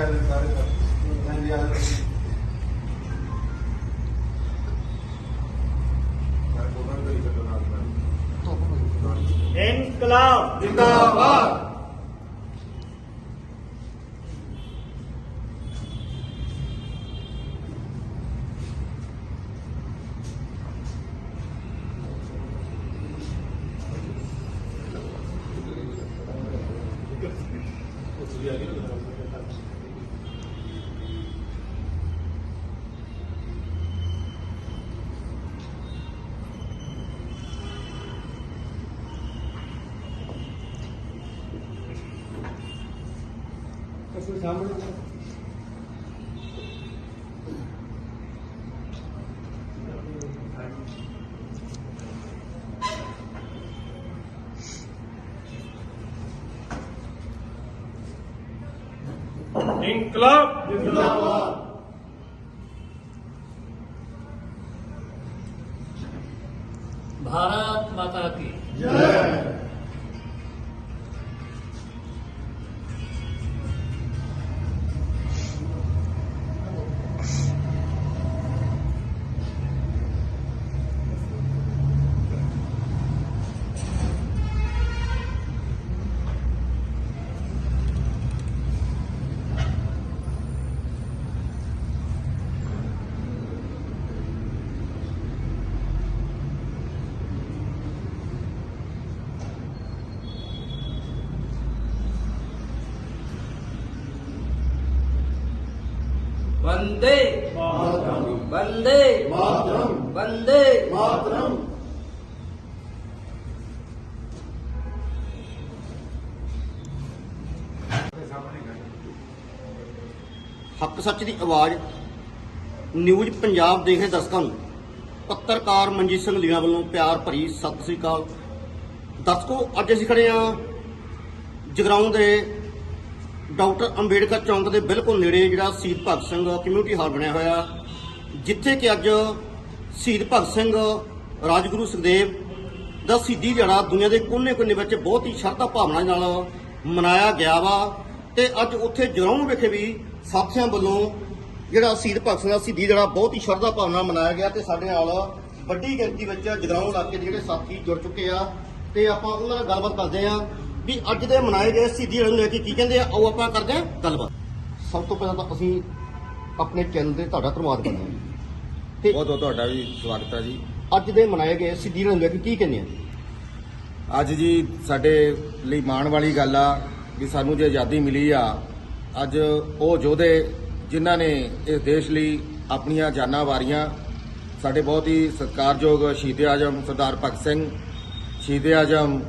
ਆ। ਇਨਕਲਾਬ। ਜ਼ਿੰਦਾਬਾਦ सामने इनकलाब जिंदाबाद भारत माता की। जय। वंदे ਮਾਤਰਮ वंदे ਮਾਤਰਮ वंदे ਮਾਤਰਮ ਹੱਕ ਸੱਚ ਦੀ ਆਵਾਜ਼ ਨਿਊਜ਼ ਪੰਜਾਬ ਦੇਖੇ ਦਰਸ਼ਕਾਂ ਨੂੰ ਪੱਤਰਕਾਰ ਮਨਜੀਤ ਸਿੰਘ ਲੀਣਾ ਵੱਲੋਂ ਪਿਆਰ ਭਰੀ ਸਤਿ ਸ੍ਰੀ ਅਕਾਲ ਦਰਸ਼ਕੋ ਅੱਜ ਅਸੀਂ ਖੜੇ ਆ ਜਗਰਾਉਂ ਦੇ ਡਾਕਟਰ ਅੰਬੇਡਕਰ ਚੌਂਕ ਦੇ ਬਿਲਕੁਲ ਨੇੜੇ ਜਿਹੜਾ ਸ਼ਹੀਦ ਭਗਤ ਸਿੰਘ ਕਮਿਊਨਿਟੀ ਹਾਲ ਬਣਿਆ ਹੋਇਆ, ਜਿੱਥੇ ਕਿ ਅੱਜ ਸ਼ਹੀਦ ਭਗਤ ਸਿੰਘ ਰਾਜਗੁਰੂ ਸੁਖਦੇਵ ਦਾ ਸ਼ਹੀਦੀ ਦਿਹਾੜਾ ਦੁਨੀਆ ਦੇ ਕੋਨੇ-ਕੋਨੇ ਵਿੱਚ ਬਹੁਤ ਹੀ ਸ਼ਰਧਾ ਭਾਵਨਾ ਨਾਲ ਮਨਾਇਆ ਗਿਆ ਵਾ। ਤੇ ਅੱਜ ਉੱਥੇ ਜਗਰਾਉਂ ਵਿਖੇ ਵੀ ਸਾਥੀਆਂ ਵੱਲੋਂ ਜਿਹੜਾ ਸ਼ਹੀਦ ਭਗਤ ਸਿੰਘ ਦਾ ਸ਼ਹੀਦੀ ਦਿਹਾੜਾ ਬਹੁਤ ਹੀ ਸ਼ਰਧਾ ਭਾਵਨਾ ਨਾਲ ਮਨਾਇਆ ਗਿਆ ਤੇ ਸਾਡੇ ਨਾਲ ਵੱਡੀ ਗਿਣਤੀ ਵਿੱਚ ਜਗਰਾਉਂ ਇਲਾਕੇ ਦੇ ਜਿਹੜੇ ਸਾਥੀ ਜੁੜ ਚੁੱਕੇ ਆ। ਤੇ ਆਪਾਂ ਉਹਨਾਂ ਨਾਲ ਗੱਲਬਾਤ ਕਰਦੇ ਆ। ਵੀ ਅੱਜ ਦੇ ਮਨਾਏ ਗਏ ਦਿਹਾੜੇ ਨੂੰ ਲੈ ਕੇ ਕੀ ਕਹਿੰਦੇ ਆ ਆਓ ਆਪਾਂ ਕਰਦੇ ਆ ਗੱਲਬਾਤ। ਸਭ ਤੋਂ ਪਹਿਲਾਂ ਤਾਂ ਅਸੀਂ ਆਪਣੇ ਚੈਨਲ ਤੇ ਤੁਹਾਡਾ ਧੰਨਵਾਦ ਕਰਦੇ ਹਾਂ। ਤੇ ਬਹੁਤ ਬਹੁਤ ਤੁਹਾਡਾ ਵੀ ਸਵਾਗਤ ਹੈ ਜੀ। ਅੱਜ ਦੇ ਮਨਾਏ ਗਏ ਦਿਹਾੜੇ ਨੂੰ ਲੈ ਕੇ ਕੀ ਕਹਿੰਦੇ ਆ? ਅੱਜ ਜੀ ਸਾਡੇ ਲਈ ਮਾਣ ਵਾਲੀ ਗੱਲ ਆ ਵੀ ਸਾਨੂੰ ਜੇ ਆਜ਼ਾਦੀ ਮਿਲੀ ਆ ਅੱਜ ਉਹ ਯੋਧੇ ਜਿਨ੍ਹਾਂ ਨੇ ਇਸ ਦੇਸ਼ ਲਈ ਆਪਣੀਆਂ ਜਾਨਾਂ ਵਾਰੀਆਂ ਸਾਡੇ ਬਹੁਤ ਹੀ ਸਤਿਕਾਰਯੋਗ ਸ਼ਹੀਦ ਆਜਮ ਸਰਦਾਰ ਭਗਤ ਸਿੰਘ ਸ਼ਹੀਦ ਆਜਮ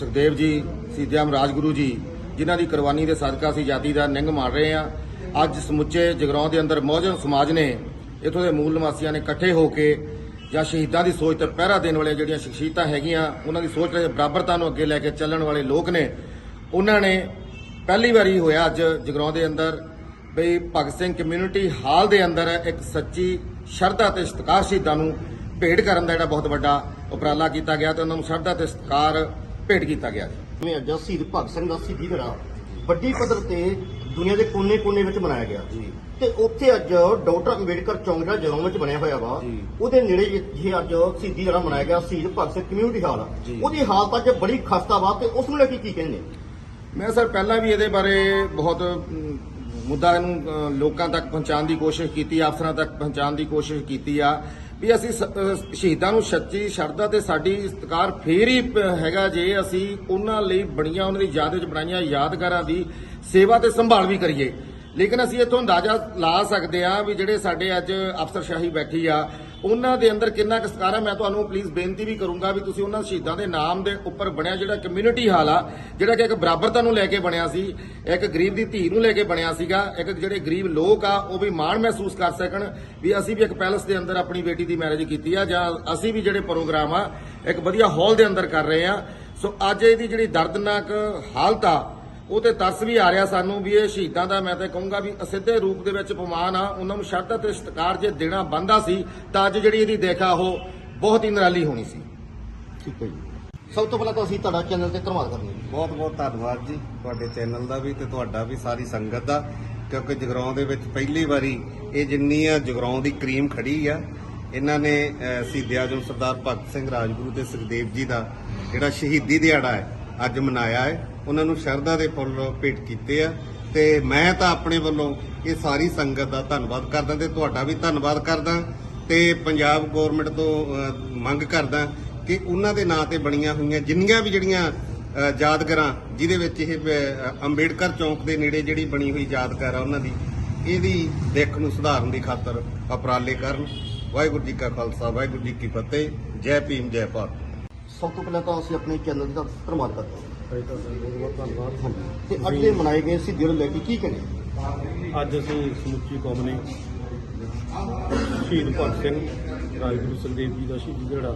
ਸੁਖਦੇਵ ਜੀ ਸ਼ਹੀਦ ਆਜਮ ਰਾਜਗੁਰੂ ਜੀ, ਜਿਨ੍ਹਾਂ ਦੀ ਕੁਰਬਾਨੀ ਦੇ ਸਦਕਾ ਅਸੀਂ ਆਜ਼ਾਦੀ ਦਾ ਨਿੰਗ ਮਾਣ ਰਹੇ ਆ ਅੱਜ ਸਮੁੱਚੇ ਜਗਰਾਉਂ ਦੇ ਅੰਦਰ ਮੌਜਨ ਸਮਾਜ ਨੇ ਇਥੋਂ ਦੇ ਮੂਲ ਨਿਵਾਸੀਆਂ ਨੇ ਇਕੱਠੇ ਹੋ ਕੇ ਜਾਂ ਸ਼ਹੀਦਾਂ ਦੀ ਸੋਚ ਤੇ ਪਹਿਰਾ ਦੇਣ ਵਾਲੇ ਜਿਹੜੀਆਂ ਸ਼ਖਸੀਅਤਾਂ ਹੈਗੀਆਂ, ਉਹਨਾਂ ਦੀ ਸੋਚ ਤੇ ਬਰਾਬਰਤਾ ਨੂੰ ਅੱਗੇ ਲੈ ਕੇ ਚੱਲਣ ਵਾਲੇ ਲੋਕ ਨੇ। ਉਹਨਾਂ ਨੇ ਪਹਿਲੀ ਵਾਰੀ ਹੋਇਆ ਅੱਜ ਜਗਰਾਉਂ ਦੇ ਅੰਦਰ ਬਈ ਭਗਤ ਸਿੰਘ ਕਮਿਊਨਿਟੀ ਹਾਲ ਦੇ ਅੰਦਰ ਇੱਕ ਸੱਚੀ ਸ਼ਰਧਾ ਤੇ ਸਤਿਕਾਰ ਸ਼ਹੀਦਾਂ ਨੂੰ ਭੇਟ ਕਰਨ ਦਾ ਜਿਹੜਾ ਬਹੁਤ ਵੱਡਾ ਉਪਰਾਲਾ ਕੀਤਾ ਗਿਆ ਤੇ ਉਹਨਾਂ ਨੂੰ ਸ਼ਰਧਾ ਤੇ ਸਤਿਕਾਰ ਭੇਟ ਕੀਤਾ ਗਿਆ ਜਿਵੇਂ ਅੱਜ ਸ਼ਹੀਦ ਭਗਤ ਸਿੰਘ ਦਾ ਸ਼ਹੀਦੀ ਦਿਹਾੜਾ ਵੱਡੀ ਪੱਧਰ ਤੇ ਦੁਨੀਆ ਦੇ ਕੋਨੇ-ਕੋਨੇ ਵਿੱਚ ਮਨਾਇਆ ਗਿਆ ਜੀ। ਤੇ ਉੱਥੇ ਅੱਜ ਡਾਕਟਰ ਅੰਬੇਡਕਰ ਚੌਂਕ ਜਿਹੜਾ ਜਗਰਾਉਂ ਵਿੱਚ ਬਣਿਆ ਹੋਇਆ ਵਾ। ਉਹਦੇ ਨੇੜੇ ਜਿੱਥੇ ਅੱਜ ਸ਼ਹੀਦੀ ਦਿਹਾੜਾ ਮਨਾਇਆ ਗਿਆ ਸ਼ਹੀਦ ਭਗਤ ਸਿੰਘ ਕਮਿਊਨਿਟੀ ਹਾਲ ਜੀ। ਉਹਦੀ ਹਾਲਤ ਅੱਜ ਬੜੀ ਖਸਤਾ ਵਾ ਤੇ ਉਸ ਨੂੰ ਲੈ ਕੇ ਕੀ ਕਹਿੰਦੇ ਮੈਂ ਸਰ ਪਹਿਲਾਂ ਵੀ ਇਹਦੇ ਬਾਰੇ ਬਹੁਤ ਮੁੱਦਾ ਨੂੰ ਲੋਕਾਂ ਤੱਕ ਪਹੁੰਚਾਉਣ ਦੀ ਕੋਸ਼ਿਸ਼ ਕੀਤੀ ਅਫਸਰਾਂ ਤੱਕ ਪਹੁੰਚਾਉਣ ਦੀ ਕੋਸ਼ਿਸ਼ ਕੀਤੀ ਆ ਵੀ ਅਸੀਂ ਸ- ਸ਼ਹੀਦਾਂ ਨੂੰ ਸੱਚੀ ਸ਼ਰਧਾ ਤੇ ਸਾਡੀ ਸਤਿਕਾਰ ਫੇਰ ਹੀ ਪ- ਹੈਗਾ ਜੇ ਅਸੀਂ ਉਹਨਾਂ ਲਈ ਬਣੀਆਂ, ਉਹਨਾਂ ਦੀ ਯਾਦ ਵਿੱਚ ਬਣਾਈਆਂ ਯਾਦਗਾਰਾਂ ਦੀ ਸੇਵਾ ਤੇ ਸੰਭਾਲ ਵੀ ਕਰੀਏ। ਲੇਕਿਨ ਅਸੀਂ ਇੱਥੋਂ ਅੰਦਾਜ਼ਾ ਲਾ ਸਕਦੇ ਆ ਵੀ ਜਿਹੜੇ ਸਾਡੇ ਅੱਜ ਅਫਸਰਸ਼ਾਹੀ ਬੈਠੀ ਆ ਉਹਨਾਂ ਦੇ ਅੰਦਰ ਕਿੰਨਾ ਕੁ ਸਤਿਕਾਰ ਹੈ? ਮੈਂ ਤੁਹਾਨੂੰ ਪਲੀਜ਼ ਬੇਨਤੀ ਵੀ ਕਰੂੰਗਾ ਵੀ ਤੁਸੀਂ ਉਹਨਾਂ ਸ਼ਹੀਦਾਂ ਦੇ ਨਾਮ ਦੇ ਉੱਪਰ ਬਣਿਆ ਜਿਹੜਾ ਕਮਿਊਨਿਟੀ ਹਾਲ ਆ, ਜਿਹੜਾ ਕਿ ਇੱਕ ਬਰਾਬਰਤਾ ਨੂੰ ਲੈ ਕੇ ਬਣਿਆ ਸੀ, ਇੱਕ ਗਰੀਬ ਦੀ ਧੀ ਨੂੰ ਲੈ ਕੇ ਬਣਿਆ ਸੀਗਾ, ਇੱਕ ਜਿਹੜੇ ਗਰੀਬ ਲੋਕ ਆ, ਉਹ ਵੀ ਮਾਣ ਮਹਿਸੂਸ ਕਰ ਸਕਣ ਵੀ ਅਸੀਂ ਵੀ ਇੱਕ ਪੈਲਸ ਦੇ ਅੰਦਰ ਆਪਣੀ ਬੇਟੀ ਦੀ ਮੈਰਿਜ ਕੀਤੀ ਆ, ਜਾਂ ਅਸੀਂ ਵੀ ਜਿਹੜੇ ਪ੍ਰੋਗਰਾਮ ਆ, ਇੱਕ ਵਧੀਆ ਹਾਲ ਦੇ ਅੰਦਰ ਕਰ ਰਹੇ ਆ। ਸੋ ਅੱਜ ਇਹਦੀ ਜਿਹੜੀ ਦਰਦਨਾਕ ਹਾਲਤ ਆ ਉਹ ਤੇ ਤਰਸ ਵੀ ਆ ਰਿਹਾ ਸਾਨੂੰ ਵੀ ਇਹ ਸ਼ਹੀਦਾਂ ਦਾ ਮੈਂ ਤਾਂ ਕਹੂੰਗਾ ਵੀ ਅਸਿੱਧੇ ਰੂਪ ਦੇ ਵਿੱਚ ਅਪਮਾਨ ਆ ਉਹਨਾਂ ਨੂੰ ਸ਼ਰਧਾ ਤੇ ਸਤਿਕਾਰ ਜੇ ਦੇਣਾ ਬੰਦਾ ਸੀ ਤਾਂ ਅੱਜ ਜਿਹੜੀ ਇਹਦੀ ਦੇਖਾ ਉਹ ਬਹੁਤ ਹੀ ਨਿਰਾਲੀ ਹੋਣੀ ਸੀ। ਠੀਕ ਹੈ ਜੀ। ਸਭ ਤੋਂ ਪਹਿਲਾਂ ਤਾਂ ਅਸੀਂ ਤੁਹਾਡਾ ਚੈਨਲ ਤੇ ਧੰਨਵਾਦ ਕਰਦੇ ਹਾਂ ਬਹੁਤ ਬਹੁਤ ਧੰਨਵਾਦ ਜੀ ਤੁਹਾਡੇ ਚੈਨਲ ਦਾ ਵੀ ਤੇ ਤੁਹਾਡਾ ਵੀ ਸਾਰੀ ਸੰਗਤ ਦਾ ਕਿਉਂਕਿ ਜਗਰਾਉਂ ਦੇ ਵਿੱਚ ਪਹਿਲੀ ਵਾਰੀ ਇਹ ਜਿੰਨੀ ਆ ਜਗਰਾਉਂ ਦੀ ਕਰੀਮ ਖੜੀ ਆ ਇਹਨਾਂ ਨੇ ਸ਼ਹੀਦ ਆਜਮ ਸਰਦਾਰ ਭਗਤ ਸਿੰਘ ਰਾਜਗੁਰੂ ਤੇ ਸੁਖਦੇਵ ਜੀ ਦਾ ਜਿਹੜਾ ਸ਼ਹੀਦੀ ਦਿਹਾੜਾ ਹੈ ਅੱਜ ਮਨਾਇਆ ਹੈ। ਉਹਨਾਂ ਨੂੰ ਸ਼ਰਧਾ ਦੇ ਫੁੱਲ ਭੇਟ ਕੀਤੇ ਆ। ਤੇ ਮੈਂ ਤਾਂ ਆਪਣੇ ਵੱਲੋਂ ਇਹ ਸਾਰੀ ਸੰਗਤ ਦਾ ਧੰਨਵਾਦ ਕਰਦਾ ਤੇ ਤੁਹਾਡਾ ਵੀ ਧੰਨਵਾਦ ਕਰਦਾ ਤੇ ਪੰਜਾਬ ਗਵਰਨਮੈਂਟ ਤੋਂ ਮੰਗ ਕਰਦਾ ਕਿ ਉਹਨਾਂ ਦੇ ਨਾਂ ਤੇ ਬਣੀਆਂ ਹੋਈਆਂ ਜਿੰਨੀਆਂ ਵੀ ਜਿਹੜੀਆਂ ਯਾਦਗਾਰਾਂ, ਜਿਹਦੇ ਵਿੱਚ ਇਹ ਅੰਬੇਡਕਰ ਚੌਂਕ ਦੇ ਨੇੜੇ ਜਿਹੜੀ ਬਣੀ ਹੋਈ ਯਾਦਗਾਰ ਆ ਉਹਨਾਂ ਦੀ, ਇਹਦੀ ਦਿੱਖ ਨੂੰ ਸੁਧਾਰਨ ਦੀ ਖਾਤਰ ਉਪਰਾਲੇ ਕਰਨ। ਵਾਹਿਗੁਰੂ ਜੀ ਕਾ ਖਾਲਸਾ, ਵਾਹਿਗੁਰੂ ਜੀ ਕੀ ਫਤਿਹ। ਜੈ ਭੀਮ, ਜੈ ਭਾਰਤ। ਸਭ ਤੋਂ ਪਹਿਲਾਂ ਤਾਂ ਅਸੀਂ ਆਪਣੇ ਚੈਨਲ ਦਾ ਧੰਨਵਾਦ ਕਰਦੇ ਹਾਂ ਭਾਈ ਤੁਹਾਡਾ ਬਹੁਤ ਬਹੁਤ ਧੰਨਵਾਦ ਤੇ ਅੱਜ ਦੇ ਮਨਾਏ ਗਏ ਸੀ ਦਿਨ ਲੈ ਕੇ ਕੀ ਕਹਿੰਦੇ ਅੱਜ ਅਸੀਂ ਸਮੁੱਚੀ ਕੌਮ ਨੇ ਸ਼ਹੀਦ ਭਗਤ ਸਿੰਘ ਰਾਜਗੁਰੂ ਸੁਖਦੇਵ ਜੀ ਦਾ ਸ਼ਹੀਦੀ ਦਿਹਾੜਾ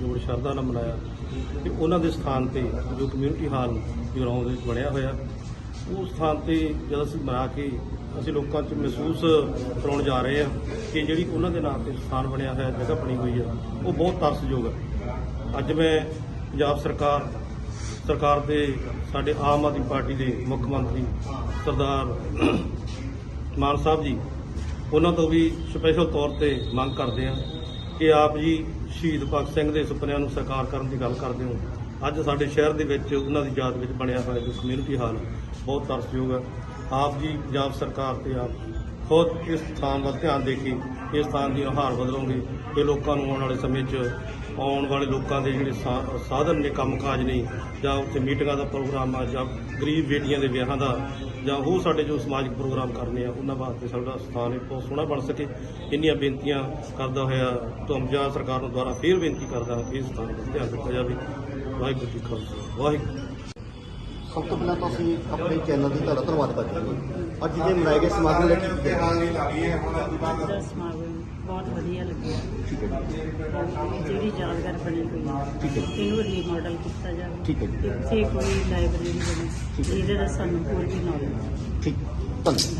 ਜੋ ਬੜੀ ਸ਼ਰਧਾ ਨਾਲ ਮਨਾਇਆ। ਤੇ ਉਹਨਾਂ ਦੇ ਸਥਾਨ ਤੇ ਜੋ ਕਮਿਊਨਿਟੀ ਹਾਲ ਜਗਰਾਉਂ ਦੇ ਵਿੱਚ ਬਣਿਆ ਹੋਇਆ ਉਸ ਸਥਾਨ ਤੇ ਜਦ ਅਸੀਂ ਮਨਾ ਕੇ ਅਸੀਂ ਲੋਕਾਂ 'ਚ ਮਹਿਸੂਸ ਕਰਾਉਣ ਜਾ ਰਹੇ ਹਾਂ ਕਿ ਜਿਹੜੀ ਉਹਨਾਂ ਦੇ ਨਾਂ ਤੇ ਸਥਾਨ ਬਣਿਆ ਹੋਇਆ ਜਗ੍ਹਾ ਬਣੀ ਹੋਈ ਹੈ ਉਹ ਬਹੁਤ ਤਰਸਯੋਗ ਹੈ। ਅੱਜ ਮੈਂ ਪੰਜਾਬ ਸਰਕਾਰ ਸਰਕਾਰ ਦੇ ਸਾਡੇ ਆਮ ਆਦਮੀ ਪਾਰਟੀ ਦੇ ਮੁੱਖ ਮੰਤਰੀ ਸਰਦਾਰ ਮਾਨ ਸਾਹਿਬ ਜੀ, ਉਹਨਾਂ ਤੋਂ ਵੀ ਸਪੈਸ਼ਲ ਤੌਰ ਤੇ ਮੰਗ ਕਰਦੇ ਹਾਂ ਕਿ ਆਪ ਜੀ ਸ਼ਹੀਦ ਭਗਤ ਸਿੰਘ ਦੇ ਸੁਪਨਿਆਂ ਨੂੰ ਸਾਕਾਰ ਕਰਨ ਦੀ ਗੱਲ ਕਰਦੇ ਹੋ। ਅੱਜ ਸਾਡੇ ਸ਼ਹਿਰ ਦੇ ਵਿੱਚ ਉਹਨਾਂ ਦੀ ਯਾਦ ਵਿੱਚ ਬਣਿਆ ਹੋਇਆ ਜੋ ਕਮਿਊਨਿਟੀ ਹਾਲ ਬਹੁਤ ਤਰਸਯੋਗ ਹੈ। ਆਪ ਜੀ ਪੰਜਾਬ ਸਰਕਾਰ ਤੇ ਆਪ ਖੁਦ ਇਸ ਸਥਾਨ ਵੱਲ ਧਿਆਨ ਦੇ ਕੇ ਇਸ ਸਥਾਨ ਦੀ ਹਾਰ ਬਦਲੋਗੇ। ਤੇ ਲੋਕਾਂ ਨੂੰ ਆਉਣ ਵਾਲੇ ਸਮੇਂ 'ਚ ਆਉਣ ਵਾਲੇ ਲੋਕਾਂ ਦੇ ਜਿਹੜੇ ਸਾ- ਸਾਧਨ ਨੇ ਕੰਮਕਾਜ ਨੇ, ਜਾਂ ਉੱਥੇ ਮੀਟਿੰਗਾਂ ਦਾ ਪ੍ਰੋਗਰਾਮ ਆ, ਜਾਂ ਗਰੀਬ ਬੇਟੀਆਂ ਦੇ ਵਿਆਹਾਂ ਦਾ, ਜਾਂ ਹੋਰ ਸਾਡੇ ਜੋ ਸਮਾਜਿਕ ਪ੍ਰੋਗਰਾਮ ਕਰਨੇ ਆ, ਉਹਨਾਂ ਵਾਸਤੇ ਸਾਡਾ ਸਥਾਨ ਇਹ ਬਹੁਤ ਸੋਹਣਾ ਬਣ ਸਕੇ। ਇੰਨੀਆਂ ਬੇਨਤੀਆਂ ਕਰਦਾ ਹੋਇਆ ਤੋਂ ਪੰਜਾਬ ਸਰਕਾਰ ਨੂੰ ਦੁਆਰਾ ਫੇਰ ਬੇਨਤੀ ਕਰਦਾ ਕਿ ਇਸ ਸਥਾਨ ਦਾ ਧਿਆਨ ਰੱਖਿਆ ਜਾਵੇ। ਵਾਹਿਗੁਰੂ ਜੀ ਕਾ ਖਾਲਸਾ। ਵਾਹਿਗੁਰੂ ਸਭ ਤੋਂ ਪਹਿਲਾਂ ਤਾਂ ਅਸੀਂ ਆਪਣੇ ਚੈਨਲ ਦੀ ਤੁਹਾਡਾ ਧੰਨਵਾਦ ਕਰਦੇ ਹਾਂ ਅੱਜ ਦੇ ਮਨਾਏ ਗਏ ਸਮਾਗਮ ਲੈ ਕੇ ਬਹੁਤ ਵਧੀਆ ਲੱਗਿਆ। ਜਿਹੜੀ ਯਾਦਗਾਰ ਬਣੀ ਹੋਈ ਹੈ ਠੀਕ ਹੈ। ਇਹਨੂੰ ਰੀਮਾਡਲ ਕੀਤਾ ਜਾਵੇ। ਠੀਕ ਹੈ ਜੀ। ਇੱਥੇ ਕੋਈ ਲਾਇਬ੍ਰੇਰੀ ਬਣੀ। ਠੀਕ ਹੈ। ਜਿਹਦੇ ਦਾ ਸਾਨੂੰ ਹੋਰ ਵੀ ਨੌਲੇਜ ਠੀਕ। ਧੰਨਵਾਦ।